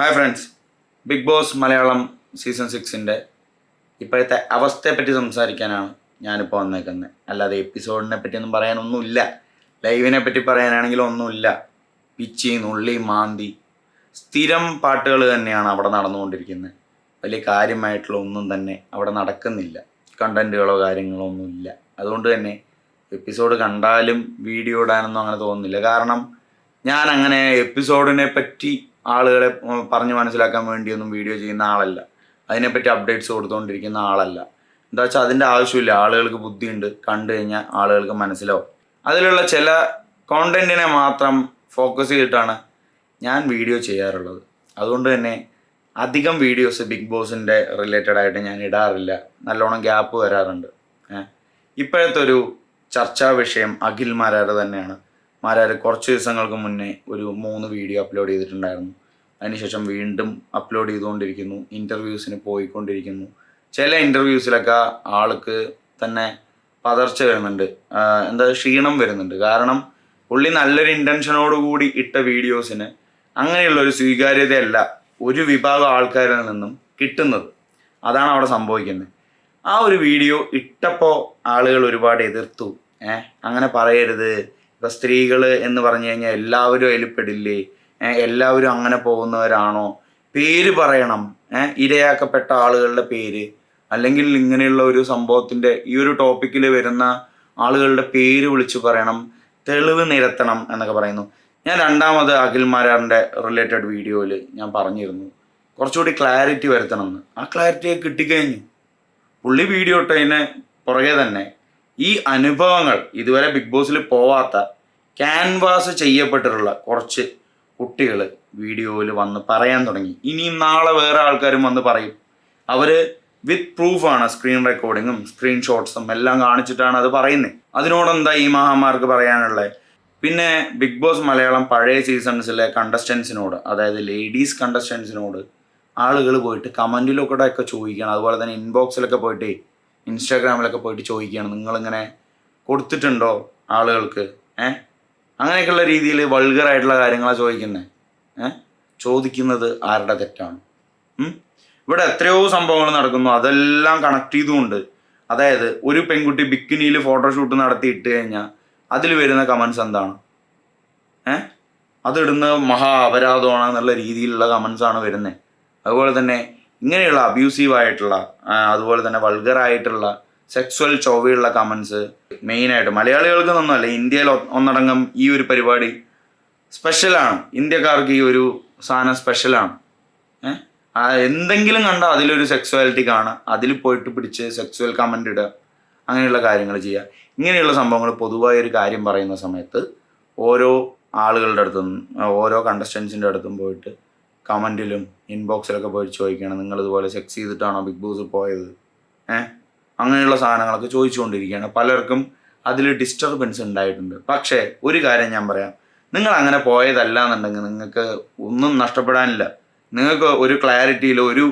Hi friends Big Boss Malayalam season സിക്സിന്റെ ഇപ്പോഴത്തെ അവസ്ഥയെപ്പറ്റി സംസാരിക്കാനാണ് ഞാനിപ്പോൾ വന്നേക്കുന്നത്. അല്ലാതെ എപ്പിസോഡിനെ പറ്റിയൊന്നും പറയാനൊന്നുമില്ല. ലൈവിനെ പറ്റി പറയാനാണെങ്കിൽ ഒന്നുമില്ല. പിച്ചി നുള്ളി മാന്തി സ്ഥിരം പാട്ടുകൾ തന്നെയാണ് അവിടെ നടന്നുകൊണ്ടിരിക്കുന്നത്. വലിയ കാര്യമായിട്ടുള്ള ഒന്നും തന്നെ അവിടെ നടക്കുന്നില്ല. കണ്ടന്റുകളോ കാര്യങ്ങളോ ഒന്നുമില്ല. അതുകൊണ്ട് തന്നെ എപ്പിസോഡ് കണ്ടാലും വീഡിയോ ഇടാനൊന്നും അങ്ങനെ തോന്നുന്നില്ല. കാരണം ഞാൻ അങ്ങനെ എപ്പിസോഡിനെ പറ്റി ആളുകളെ പറഞ്ഞു മനസ്സിലാക്കാൻ വേണ്ടിയൊന്നും വീഡിയോ ചെയ്യുന്ന ആളല്ല. അതിനെപ്പറ്റി അപ്ഡേറ്റ്സ് കൊടുത്തുകൊണ്ടിരിക്കുന്ന ആളല്ല. എന്താ വെച്ചാൽ അതിന്റെ ആവശ്യമില്ല. ആളുകൾക്ക് ബുദ്ധിയുണ്ട്. കണ്ടു കഴിഞ്ഞാൽ ആളുകൾക്ക് മനസ്സിലാവും. അതിലുള്ള ചില കോണ്ടന്റിനെ മാത്രം ഫോക്കസ് ചെയ്തിട്ടാണ് ഞാൻ വീഡിയോ ചെയ്യാറുള്ളത്. അതുകൊണ്ട് തന്നെ അധികം വീഡിയോസ് ബിഗ് ബോസിന്റെ റിലേറ്റഡ് ആയിട്ട് ഞാൻ ഇടാറില്ല. നല്ലോണം ഗ്യാപ്പ് വരാറുണ്ട്. ഇപ്പോഴത്തെ ഒരു ചർച്ചാ വിഷയം അഖിൽ മാരാർ തന്നെയാണ്. മാരാർ കുറച്ച് ദിവസങ്ങൾക്ക് മുന്നേ ഒരു മൂന്ന് വീഡിയോ അപ്ലോഡ് ചെയ്തിട്ടുണ്ടായിരുന്നു. അതിനുശേഷം വീണ്ടും അപ്ലോഡ് ചെയ്തുകൊണ്ടിരിക്കുന്നു ഇന്റർവ്യൂസിന് പോയിക്കൊണ്ടിരിക്കുന്നു. ചില ഇന്റർവ്യൂസിലൊക്കെ ആൾക്ക് തന്നെ പതർച്ച വരുന്നുണ്ട്. എന്താ ക്ഷീണം വരുന്നുണ്ട്. കാരണം പുള്ളി നല്ലൊരു ഇന്റൻഷനോട് കൂടി ഇട്ട വീഡിയോസിന് അങ്ങനെയുള്ള ഒരു സ്വീകാര്യതയല്ല ഒരു വിഭാഗം ആൾക്കാരിൽ നിന്നും കിട്ടുന്നത്. അതാണ് അവിടെ സംഭവിക്കുന്നത്. ആ ഒരു വീഡിയോ ഇട്ടപ്പോൾ ആളുകൾ ഒരുപാട് എതിർത്തു. ഏഹ് അങ്ങനെ പറയരുത്. ഇപ്പം സ്ത്രീകൾ എന്ന് പറഞ്ഞു കഴിഞ്ഞാൽ എല്ലാവരും അതിൽ എല്ലാവരും അങ്ങനെ പോകുന്നവരാണോ? പേര് പറയണം. ഇരയാക്കപ്പെട്ട ആളുകളുടെ പേര്. അല്ലെങ്കിൽ ഇങ്ങനെയുള്ള ഒരു സംഭവത്തിന്റെ ഈ ഒരു ടോപ്പിക്കിൽ വരുന്ന ആളുകളുടെ പേര് വിളിച്ചു പറയണം. തെളിവ് നിരത്തണം എന്നൊക്കെ പറയുന്നു. ഞാൻ രണ്ടാമത് അഖിൽ മാരാറിന്റെ റിലേറ്റഡ് വീഡിയോയിൽ ഞാൻ പറഞ്ഞിരുന്നു. കുറച്ചുകൂടി ക്ലാരിറ്റി വരുത്തണമെന്ന്. ആ ക്ലാരിറ്റി കിട്ടിക്കഴിഞ്ഞു. പുള്ളി വീഡിയോ ഇട്ടതിന് പുറകെ തന്നെ ഈ അനുഭവങ്ങൾ ഇതുവരെ ബിഗ് ബോസിൽ പോവാത്ത ക്യാൻവാസ് ചെയ്യപ്പെട്ടിട്ടുള്ള കുറച്ച് കുട്ടികൾ വീഡിയോയിൽ വന്ന് പറയാൻ തുടങ്ങി. ഇനിയും നാളെ വേറെ ആൾക്കാരും വന്ന് പറയും. അവർ വിത്ത് പ്രൂഫാണ് സ്ക്രീൻ റെക്കോർഡിങ്ങും സ്ക്രീൻഷോട്ട്സും എല്ലാം കാണിച്ചിട്ടാണ് അത് പറയുന്നത് അതിനോടെന്താ ഈ മഹാമാർക്ക് പറയാനുള്ളത് പിന്നെ ബിഗ് ബോസ് മലയാളം പഴയ സീസൺസിലെ കണ്ടസ്റ്റൻസിനോട് അതായത് ലേഡീസ് കണ്ടസ്റ്റൻസിനോട് ആളുകൾ പോയിട്ട് കമന്റിലൊക്കെ ഒക്കെ ചോദിക്കണം. അതുപോലെ തന്നെ ഇൻബോക്സിലൊക്കെ പോയിട്ട് ഇൻസ്റ്റാഗ്രാമിലൊക്കെ പോയിട്ട് ചോദിക്കുകയാണ് നിങ്ങളിങ്ങനെ കൊടുത്തിട്ടുണ്ടോ ആളുകൾക്ക്? ഏഹ് അങ്ങനെയൊക്കെയുള്ള രീതിയിൽ വൾഗറായിട്ടുള്ള കാര്യങ്ങളാണ് ചോദിക്കുന്നത് ചോദിക്കുന്നത് ആരുടെ തെറ്റാണ്? ഇവിടെ എത്രയോ സംഭവങ്ങൾ നടക്കുന്നു. അതെല്ലാം കണക്ട് ചെയ്തുകൊണ്ട്. അതായത് ഒരു പെൺകുട്ടി ബിക്കിനിയിൽ ഫോട്ടോഷൂട്ട് നടത്തി ഇട്ട് കഴിഞ്ഞാൽ അതിൽ വരുന്ന കമൻസ് എന്താണ്? ഏഹ് അതിടുന്ന മഹാ അപരാധമാണ് എന്നുള്ള രീതിയിലുള്ള കമൻസ് ആണ് വരുന്നത് അതുപോലെ തന്നെ ഇങ്ങനെയുള്ള അബ്യൂസീവ് ആയിട്ടുള്ള അതുപോലെ തന്നെ വൾഗർ ആയിട്ടുള്ള സെക്സ്വൽ ചൊവ്വയുള്ള കമൻസ് മെയിനായിട്ട് മലയാളികൾക്ക് ഒന്നുമല്ല ഇന്ത്യയിൽ ഒന്നടങ്കം ഈ ഒരു പരിപാടി സ്പെഷ്യലാണ് ഇന്ത്യക്കാർക്ക് ഈ ഒരു സാധനം സ്പെഷ്യലാണ് എന്തെങ്കിലും കണ്ടോ അതിലൊരു സെക്സ്വാലിറ്റി കാണുക അതിൽ പോയിട്ട് പിടിച്ച് സെക്സ്വൽ കമന്റ് ഇടുക അങ്ങനെയുള്ള കാര്യങ്ങൾ ചെയ്യുക. ഇങ്ങനെയുള്ള സംഭവങ്ങൾ പൊതുവായ ഒരു കാര്യം പറയുന്ന സമയത്ത് ഓരോ ആളുകളുടെ അടുത്തും ഓരോ കണ്ടസ്റ്റൻസിന്റെ അടുത്തും പോയിട്ട് കമന്റിലും ഇൻബോക്സിലൊക്കെ പോയിട്ട് ചോദിക്കണം നിങ്ങളിതുപോലെ സെക്സ് ചെയ്തിട്ടാണോ ബിഗ് ബോസ് പോയത്? ഏഹ് അങ്ങനെയുള്ള സാധനങ്ങളൊക്കെ ചോദിച്ചുകൊണ്ടിരിക്കുകയാണ്. പലർക്കും അതിൽ ഡിസ്റ്റർബൻസ് ഉണ്ടായിട്ടുണ്ട്. പക്ഷേ ഒരു കാര്യം ഞാൻ പറയാം. നിങ്ങൾ അങ്ങനെ പോയതല്ല എന്നുണ്ടെങ്കിൽ നിങ്ങൾക്ക് ഒന്നും നഷ്ടപ്പെടാനില്ല. നിങ്ങൾക്ക് ഒരു ക്ലാരിറ്റിയിലോ ഒരു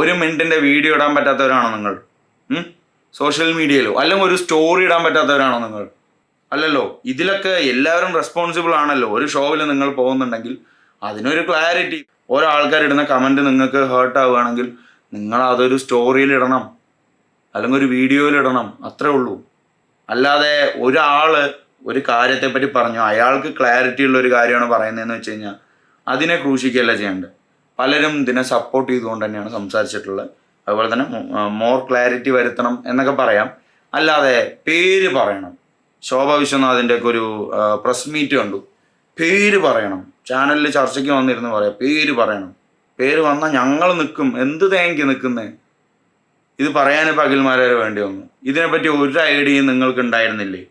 ഒരു മിനിറ്റിന്റെ വീഡിയോ ഇടാൻ പറ്റാത്തവരാണോ നിങ്ങൾ? സോഷ്യൽ മീഡിയയിലോ അല്ലെങ്കിൽ ഒരു സ്റ്റോറി ഇടാൻ പറ്റാത്തവരാണോ നിങ്ങൾ? അല്ലല്ലോ ഇതിലൊക്കെ എല്ലാവരും റെസ്പോൺസിബിൾ ആണല്ലോ. ഒരു ഷോയിൽ നിങ്ങൾ പോകുന്നുണ്ടെങ്കിൽ അതിനൊരു ക്ലാരിറ്റി ഓരോ ആൾക്കാർ ഇടുന്ന കമന്റ് നിങ്ങൾക്ക് ഹേർട്ട് ആവുകയാണെങ്കിൽ നിങ്ങൾ അതൊരു സ്റ്റോറിയിൽ ഇടണം. അല്ലെങ്കിൽ ഒരു വീഡിയോയിലിടണം അത്രേ ഉള്ളൂ. അല്ലാതെ ഒരാൾ ഒരു കാര്യത്തെപ്പറ്റി പറഞ്ഞു അയാൾക്ക് ക്ലാരിറ്റി ഉള്ള ഒരു കാര്യമാണ് പറയുന്നതെന്ന് വെച്ച് കഴിഞ്ഞാൽ അതിനെ ക്രൂശിക്കുകയല്ല ചെയ്യേണ്ടത്. പലരും ഇതിനെ സപ്പോർട്ട് ചെയ്തുകൊണ്ട് തന്നെയാണ് സംസാരിച്ചിട്ടുള്ളത്. അതുപോലെ തന്നെ മോർ ക്ലാരിറ്റി വരുത്തണം എന്നൊക്കെ പറയാം. അല്ലാതെ പേര് പറയണം. ശോഭ വിശ്വനാഥിന്റെ ഒക്കെ ഒരു പ്രസ് മീറ്റ് കണ്ടു. പേര് പറയണം. ചാനലിൽ ചർച്ചയ്ക്ക് വന്നിരുന്നു പറയാം. പേര് പറയണം. പേര് വന്നാൽ ഞങ്ങൾ നിൽക്കും. എന്ത് തേങ്ങി നിൽക്കുന്നേ? ഇത് പറയാൻ ഇപ്പം വേണ്ടി വന്നു. ഇതിനെപ്പറ്റി ഒരു ഐഡിയയും നിങ്ങൾക്ക് ഉണ്ടായിരുന്നില്ലേ?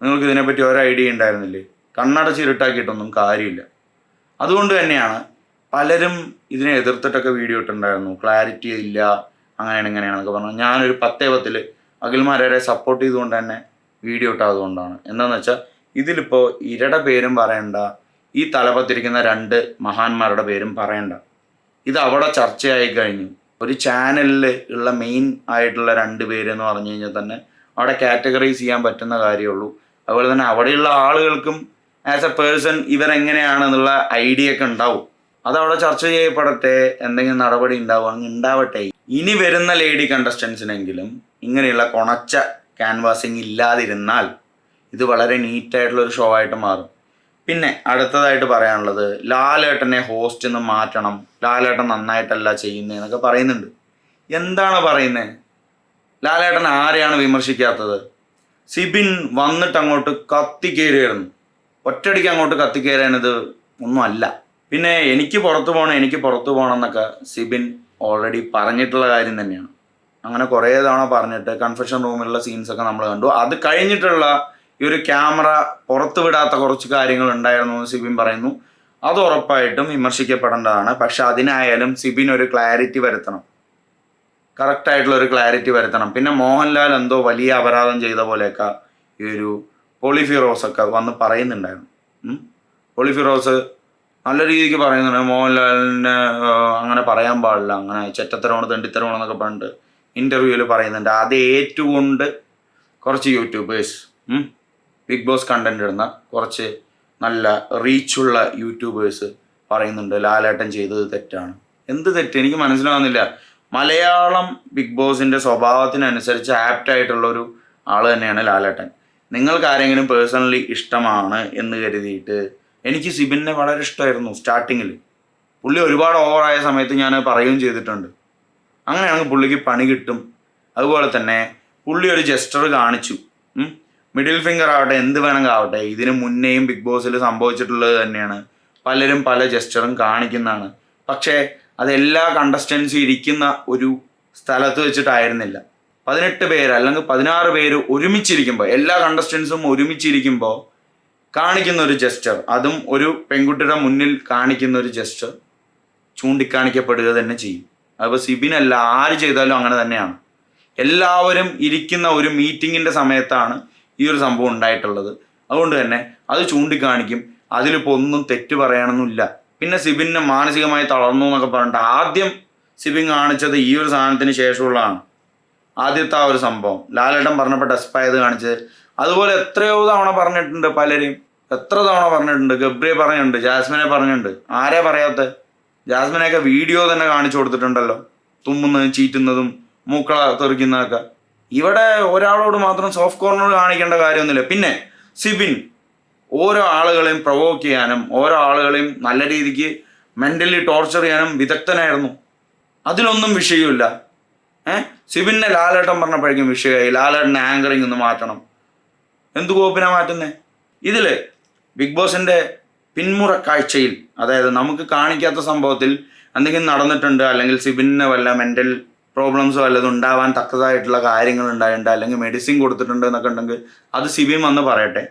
നിങ്ങൾക്ക് ഇതിനെപ്പറ്റി ഒരു ഐഡിയ ഉണ്ടായിരുന്നില്ലേ? കണ്ണടച്ച് ഇരുട്ടാക്കിയിട്ടൊന്നും കാര്യമില്ല. അതുകൊണ്ട് തന്നെയാണ് പലരും ഇതിനെ എതിർത്തിട്ടൊക്കെ വീഡിയോ ഇട്ടുണ്ടായിരുന്നു ക്ലാരിറ്റി ഇല്ല അങ്ങനെയാണ് ഇങ്ങനെയാണെന്നൊക്കെ പറഞ്ഞു. ഞാനൊരു പത്തേ പത്തിൽ അഖിൽമാരെ സപ്പോർട്ട് ചെയ്തുകൊണ്ട് തന്നെ വീഡിയോ ഇട്ടാതുകൊണ്ടാണ്. എന്താണെന്ന് വെച്ചാൽ ഇതിലിപ്പോൾ ഇരടെ പേരും പറയണ്ട ഈ തലപ്പത്തിരിക്കുന്ന രണ്ട് മഹാന്മാരുടെ പേരും പറയണ്ട. ഇത് അവിടെ ചർച്ചയായി കഴിഞ്ഞു. ഒരു ചാനലിൽ ഉള്ള മെയിൻ ആയിട്ടുള്ള രണ്ട് പേരെന്ന് പറഞ്ഞു കഴിഞ്ഞാൽ തന്നെ അവിടെ കാറ്റഗറൈസ് ചെയ്യാൻ പറ്റുന്ന കാര്യമുള്ളൂ. അതുപോലെ തന്നെ അവിടെയുള്ള ആളുകൾക്കും ആസ് എ പേഴ്സൺ ഇവരെങ്ങനെയാണെന്നുള്ള ഐഡിയ ഒക്കെ ഉണ്ടാവും. അതവിടെ ചർച്ച ചെയ്യപ്പെടട്ടെ എന്തെങ്കിലും നടപടി ഉണ്ടാവുകയാണെങ്കിൽ ഉണ്ടാവട്ടെ. ഇനി വരുന്ന ലേഡി കണ്ടസ്റ്റൻസിനെങ്കിലും ഇങ്ങനെയുള്ള കൊണച്ച ക്യാൻവാസിങ് ഇല്ലാതിരുന്നാൽ ഇത് വളരെ നീറ്റായിട്ടുള്ള ഒരു ഷോ ആയിട്ട് മാറും. പിന്നെ അടുത്തതായിട്ട് പറയാനുള്ളത് ലാലേട്ടനെ ഹോസ്റ്റിൽ നിന്ന് മാറ്റണം. ലാലേട്ടൻ നന്നായിട്ടല്ല ചെയ്യുന്നതെന്നൊക്കെ പറയുന്നുണ്ട്. എന്താണ് പറയുന്നത് ലാലേട്ടൻ ആരെയാണ് വിമർശിക്കാത്തത്? സിബിൻ വന്നിട്ട് അങ്ങോട്ട് കത്തിക്കയറിയായിരുന്നു ഒറ്റയടിക്ക് അങ്ങോട്ട് കത്തിക്കയറാനിത് ഒന്നുമല്ല. പിന്നെ എനിക്ക് പുറത്തു പോകണം എനിക്ക് പുറത്തു പോകണം എന്നൊക്കെ സിബിൻ ഓൾറെഡി പറഞ്ഞിട്ടുള്ള കാര്യം തന്നെയാണ്. അങ്ങനെ കുറേ തവണ പറഞ്ഞിട്ട് കൺഫെഷൻ റൂമിലുള്ള സീൻസ് ഒക്കെ നമ്മൾ കണ്ടു. അത് കഴിഞ്ഞിട്ടുള്ള ഈ ഒരു ക്യാമറ പുറത്തു വിടാത്ത കുറച്ച് കാര്യങ്ങൾ ഉണ്ടായിരുന്നു എന്ന് സിബിൻ പറയുന്നു. അത് ഉറപ്പായിട്ടും വിമർശിക്കപ്പെടേണ്ടതാണ്. പക്ഷെ അതിനായാലും സിബിൻ ഒരു ക്ലാരിറ്റി വരുത്തണം. കറക്റ്റ് ആയിട്ടുള്ള ഒരു ക്ലാരിറ്റി വരുത്തണം. പിന്നെ മോഹൻലാൽ എന്തോ വലിയ അപരാധം ചെയ്ത പോലെയൊക്കെ ഈ ഒരു പോളിഫിറോസ് ഒക്കെ വന്ന് പറയുന്നുണ്ടായിരുന്നു. പോളിഫിറോസ് നല്ല രീതിക്ക് പറയുന്നുണ്ട്. മോഹൻലാലിന് അങ്ങനെ പറയാൻ പാടില്ല. അങ്ങനെ ചെറ്റത്തരമാണ് തെണ്ടിത്തരമാണ് എന്നൊക്കെ പറഞ്ഞിട്ട് ഇന്റർവ്യൂവിൽ പറയുന്നുണ്ട്. അത് ഏറ്റുകൊണ്ട് കുറച്ച് യൂട്യൂബേഴ്സ് ബിഗ് ബോസ് കണ്ടന്റ് ഇടുന്ന കുറച്ച് നല്ല റീച്ചുള്ള യൂട്യൂബേഴ്സ് പറയുന്നുണ്ട് ലാലേട്ടൻ ചെയ്തത് തെറ്റാണ്. എന്ത് തെറ്റ്? എനിക്ക് മനസ്സിലാവുന്നില്ല. മലയാളം ബിഗ് ബോസിന്റെ സ്വഭാവത്തിനനുസരിച്ച് ആപ്റ്റ് ആയിട്ടുള്ള ഒരു ആൾ തന്നെയാണ് ലാലേട്ടൻ. നിങ്ങൾക്ക് ആരെങ്കിലും പേഴ്സണലി ഇഷ്ടമാണ് എന്ന് കരുതിയിട്ട് എനിക്ക് സിബിനെ വളരെ ഇഷ്ടമായിരുന്നു സ്റ്റാർട്ടിങ്ങിൽ പുള്ളി ഒരുപാട് ഓവറായ സമയത്ത് ഞാൻ പറയുകയും ചെയ്തിട്ടുണ്ട്. അങ്ങനെയാണെങ്കിൽ പുള്ളിക്ക് പണി കിട്ടും. അതുപോലെ തന്നെ പുള്ളി ഒരു ജസ്റ്റർ കാണിച്ചു. മിഡിൽ ഫിംഗർ ആവട്ടെ എന്ത് വേണമെങ്കിൽ ആവട്ടെ ഇതിന് മുന്നേയും ബിഗ് ബോസിൽ സംഭവിച്ചിട്ടുള്ളത് തന്നെയാണ്. പലരും പല ജസ്റ്ററും കാണിക്കുന്നതാണ്. പക്ഷേ അതെല്ലാ കണ്ടസ്റ്റൻസും ഇരിക്കുന്ന ഒരു സ്ഥലത്ത് വെച്ചിട്ടായിരുന്നില്ല. പതിനെട്ട് പേര് അല്ലെങ്കിൽ പതിനാറ് പേര് ഒരുമിച്ചിരിക്കുമ്പോൾ എല്ലാ കണ്ടസ്റ്റൻസും ഒരുമിച്ചിരിക്കുമ്പോൾ കാണിക്കുന്ന ഒരു ജസ്റ്റർ അതും ഒരു പെൺകുട്ടിയുടെ മുന്നിൽ കാണിക്കുന്ന ഒരു ജസ്റ്റർ ചൂണ്ടിക്കാണിക്കപ്പെടുക തന്നെ ചെയ്യും. അതിപ്പോൾ സിബിനല്ല ആര് ചെയ്താലും അങ്ങനെ തന്നെയാണ്. എല്ലാവരും ഇരിക്കുന്ന ഒരു മീറ്റിങ്ങിന്റെ സമയത്താണ് ഈ ഒരു സംഭവം ഉണ്ടായിട്ടുള്ളത്. അതുകൊണ്ട് തന്നെ അത് ചൂണ്ടിക്കാണിക്കും. അതിലിപ്പോൾ ഒന്നും തെറ്റ് പറയാനൊന്നുമില്ല. പിന്നെ സിബിനെ മാനസികമായി തളർന്നു എന്നൊക്കെ പറഞ്ഞിട്ട് ആദ്യം സിബിൻ കാണിച്ചത് ഈ ഒരു സാധനത്തിന് ശേഷമുള്ളതാണ്. ആദ്യത്തെ ആ ഒരു സംഭവം. ലാലേട്ടൻ പറഞ്ഞപ്പോൾ ടെസ്പായത് കാണിച്ചത്. അതുപോലെ എത്രയോ തവണ പറഞ്ഞിട്ടുണ്ട് പലരും എത്ര തവണ പറഞ്ഞിട്ടുണ്ട്? ഗബ്രിയെ പറഞ്ഞിട്ടുണ്ട് ജാസ്മിനെ പറഞ്ഞിട്ടുണ്ട്. ആരെ പറയാത്ത? ജാസ്മിനെയൊക്കെ വീഡിയോ തന്നെ കാണിച്ചു കൊടുത്തിട്ടുണ്ടല്ലോ. തുമ്മുന്നതും ചീറ്റുന്നതും മൂക്കള തെറിക്കുന്നതൊക്കെ. ഇവിടെ ഒരാളോട് മാത്രം സോഫ്റ്റ് കോർണർ കാണിക്കേണ്ട കാര്യമൊന്നുമില്ല. പിന്നെ സിബിൻ ഓരോ ആളുകളെയും പ്രൊവോക്ക് ചെയ്യാനും ഓരോ ആളുകളെയും നല്ല രീതിക്ക് മെന്റലി ടോർച്ചർ ചെയ്യാനും വിദഗ്ധനായിരുന്നു. അതിലൊന്നും വിഷയമില്ല ഏഹ് സിബിനെ ലാലേട്ടൻ പറഞ്ഞപ്പോഴേക്കും വിഷയമായി. ലാലേട്ടനെ ആങ്കറിങ് ഒന്ന് മാറ്റണം. എന്ത് കോപ്പിനാ മാറ്റുന്നേ? ഇതിൽ ബിഗ് ബോസിന്റെ പിന്മുറ കാഴ്ചയിൽ അതായത് നമുക്ക് കാണിക്കാത്ത സംഭവത്തിൽ എന്തെങ്കിലും നടന്നിട്ടുണ്ട് അല്ലെങ്കിൽ സിബിനെ വല്ല മെന്റൽ പ്രോബ്ലംസ് വല്ലതും ഉണ്ടാവാൻ തക്കതായിട്ടുള്ള കാര്യങ്ങൾ ഉണ്ടായിട്ടുണ്ട് അല്ലെങ്കിൽ മെഡിസിൻ കൊടുത്തിട്ടുണ്ട് എന്നൊക്കെ ഉണ്ടെങ്കിൽ അത് സിബിൻ വന്ന് പറയട്ടെ.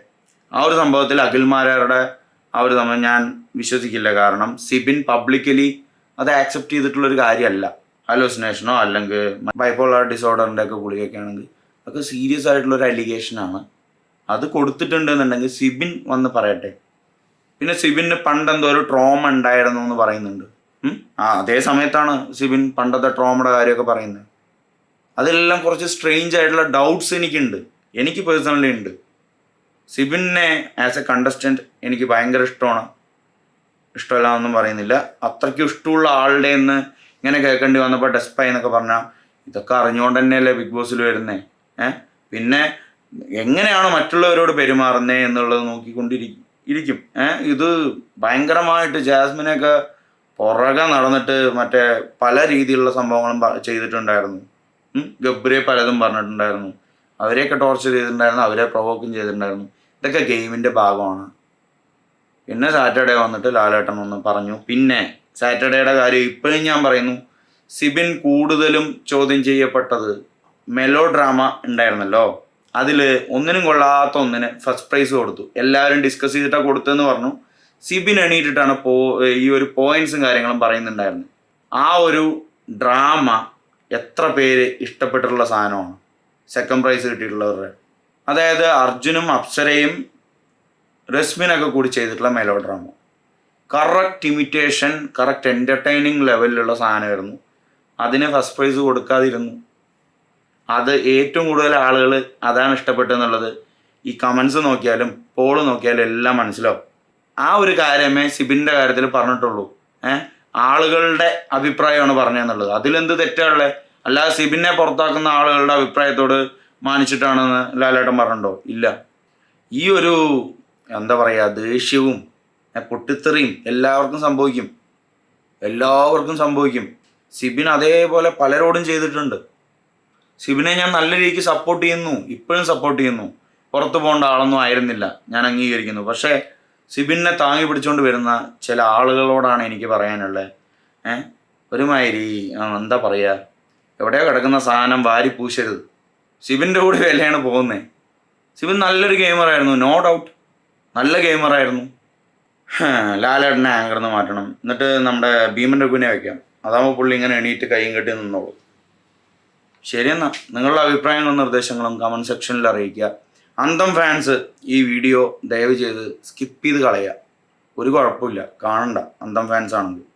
ആ ഒരു സംഭവത്തിൽ ആ ഒരു സംഭവം ഞാൻ വിശ്വസിക്കില്ല. കാരണം സിബിൻ പബ്ലിക്കലി അത് ആക്സെപ്റ്റ് ചെയ്തിട്ടുള്ള ഒരു കാര്യമല്ല ഹലോസിനേഷനോ അല്ലെങ്കിൽ ബൈപ്പോളർ ഡിസോർഡറിന്റെ ഒക്കെ ഗുളികയൊക്കെ ആണെങ്കിൽ അതൊക്കെ സീരിയസ് ആയിട്ടുള്ള ഒരു അലിഗേഷനാണ് അത് കൊടുത്തിട്ടുണ്ട് എന്നുണ്ടെങ്കിൽ സിബിൻ വന്ന് പറയട്ടെ. പിന്നെ സിബിന് പണ്ട് എന്തോ ഒരു ട്രോമ ഉണ്ടായിരുന്നു എന്ന് പറയുന്നുണ്ട്? ആ അതേ സമയത്താണ് സിബിൻ പണ്ടത്തെ ട്രോമയുടെ കാര്യമൊക്കെ പറയുന്നത്. അതെല്ലാം കുറച്ച് സ്ട്രെയിഞ്ച് ആയിട്ടുള്ള ഡൗട്ട്സ് എനിക്കുണ്ട്. എനിക്ക് പേഴ്സണലി ഉണ്ട്. സിബിനെ ആസ് എ കണ്ടസ്റ്റന്റ് എനിക്ക് ഭയങ്കര ഇഷ്ടമാണ്. ഇഷ്ടമല്ല എന്നൊന്നും പറയുന്നില്ല. അത്രയ്ക്കും ഇഷ്ടമുള്ള ആളുടെ എന്ന് ഇങ്ങനെ കേൾക്കേണ്ടി വന്നപ്പോൾ ഡെസ്പായി എന്നൊക്കെ പറഞ്ഞാൽ ഇതൊക്കെ അറിഞ്ഞുകൊണ്ട് തന്നെയല്ലേ ബിഗ് ബോസിൽ വരുന്നേ? ഏഹ് പിന്നെ എങ്ങനെയാണ് മറ്റുള്ളവരോട് പെരുമാറുന്നത് എന്നുള്ളത് നോക്കിക്കൊണ്ടിരിക്കും ഇരിക്കും. ഏഹ് ഇത് ഭയങ്കരമായിട്ട് ജാസ്മിനെയൊക്കെ പുറകെ നടന്നിട്ട് മറ്റേ പല രീതിയിലുള്ള സംഭവങ്ങളും ചെയ്തിട്ടുണ്ടായിരുന്നു. ഗബ്രിയെ പലതും പറഞ്ഞിട്ടുണ്ടായിരുന്നു. അവരെയൊക്കെ ടോർച്ചർ ചെയ്തിട്ടുണ്ടായിരുന്നു അവരെ പ്രൊവോക്കും ചെയ്തിട്ടുണ്ടായിരുന്നു. ഇതൊക്കെ ഗെയിമിന്റെ ഭാഗമാണ്. പിന്നെ സാറ്റർഡേ വന്നിട്ട് ലാലേട്ടൻ ഒന്ന് പറഞ്ഞു പിന്നെ സാറ്റർഡേയുടെ കാര്യം ഇപ്പോഴും ഞാൻ പറയുന്നു. സിബിൻ കൂടുതലും ചോദ്യം ചെയ്യപ്പെട്ടത് മെലോ ഡ്രാമ ഉണ്ടായിരുന്നല്ലോ. അതിൽ ഒന്നിനും കൊള്ളാത്ത ഒന്നിന് ഫസ്റ്റ് പ്രൈസ് കൊടുത്തു. എല്ലാവരും ഡിസ്കസ് ചെയ്തിട്ടാണ് കൊടുത്തതെന്ന് പറഞ്ഞു. സിബിൻ എണീറ്റിട്ടാണ് പോ ഈ ഒരു പോയിന്റ്സും കാര്യങ്ങളും പറയുന്നുണ്ടായിരുന്നു ആ ഒരു ഡ്രാമ എത്ര പേര് ഇഷ്ടപ്പെട്ടിട്ടുള്ള സാധനമാണ്? സെക്കൻഡ് പ്രൈസ് കിട്ടിയിട്ടുള്ളവരുടെ. അതായത് അർജുനും അപ്സരയും റസ്മിനൊക്കെ കൂടി ചെയ്തിട്ടുള്ള melodrama correct imitation correct entertaining ലെവലിലുള്ള സാധനമായിരുന്നു. അതിന് ഫസ്റ്റ് പ്രൈസ് കൊടുക്കാതിരുന്നു. അത് ഏറ്റവും കൂടുതൽ ആളുകൾ അതാണ് ഇഷ്ടപ്പെട്ടെന്നുള്ളത് ഈ കമൻസ് നോക്കിയാലും പോൾ നോക്കിയാലും എല്ലാം മനസ്സിലാവും. ആ ഒരു കാര്യമേ സിബിന്റെ കാര്യത്തിൽ പറഞ്ഞിട്ടുള്ളൂ. ഏഹ് ആളുകളുടെ അഭിപ്രായമാണ് പറഞ്ഞതെന്നുള്ളത്. അതിലെന്ത് തെറ്റാണുള്ളത് അല്ലാതെ സിബിനെ പുറത്താക്കുന്ന ആളുകളുടെ അഭിപ്രായത്തോട് മാനിച്ചിട്ടാണെന്ന് ലാലേട്ടൻ പറഞ്ഞിട്ടുണ്ടോ? ഇല്ല. ഈ ഒരു എന്താ പറയുക ദേഷ്യവും പൊട്ടിത്തെറിയും എല്ലാവർക്കും സംഭവിക്കും. എല്ലാവർക്കും സംഭവിക്കും. സിബിൻ അതേപോലെ പലരോടും ചെയ്തിട്ടുണ്ട്. സിബിനെ ഞാൻ നല്ല രീതിക്ക് സപ്പോർട്ട് ചെയ്യുന്നു. ഇപ്പോഴും സപ്പോർട്ട് ചെയ്യുന്നു. പുറത്തു പോകേണ്ട ആളൊന്നും ആയിരുന്നില്ല. ഞാൻ അംഗീകരിക്കുന്നു. പക്ഷേ സിബിനെ താങ്ങി പിടിച്ചുകൊണ്ട് വരുന്ന ചില ആളുകളോടാണ് എനിക്ക് പറയാനുള്ളത് ഏ? ഒരുമാതിരി എന്താ പറയുക എവിടെയോ കിടക്കുന്ന സാധനം വാരി പൂശരുത്. സിബിന്റെ കൂടെ വിലയാണ് പോകുന്നത് സിബിൻ നല്ലൊരു ഗെയിമറായിരുന്നു നോ ഡൗട്ട് നല്ല ഗെയിമറായിരുന്നു ലാലേട്ടനെ ആങ്കറിൽ മാറ്റണം. എന്നിട്ട് നമ്മുടെ ഭീമന്റെ കുനെ വയ്ക്കാം അതാകുമ്പോൾ പുള്ളി ഇങ്ങനെ എണീറ്റ് കൈയും കെട്ടി നിന്നോളൂ. ശരിയെന്നാ. നിങ്ങളുടെ അഭിപ്രായങ്ങളും നിർദ്ദേശങ്ങളും കമന്റ് സെക്ഷനിൽ അറിയിക്കുക. അന്തം ഫാൻസ് ഈ വീഡിയോ ദയവ് ചെയ്ത് സ്കിപ്പ് ചെയ്ത് കളയുക ഒരു കുഴപ്പമില്ല. കാണണ്ട. അന്തം ഫാൻസ് ആണെങ്കിൽ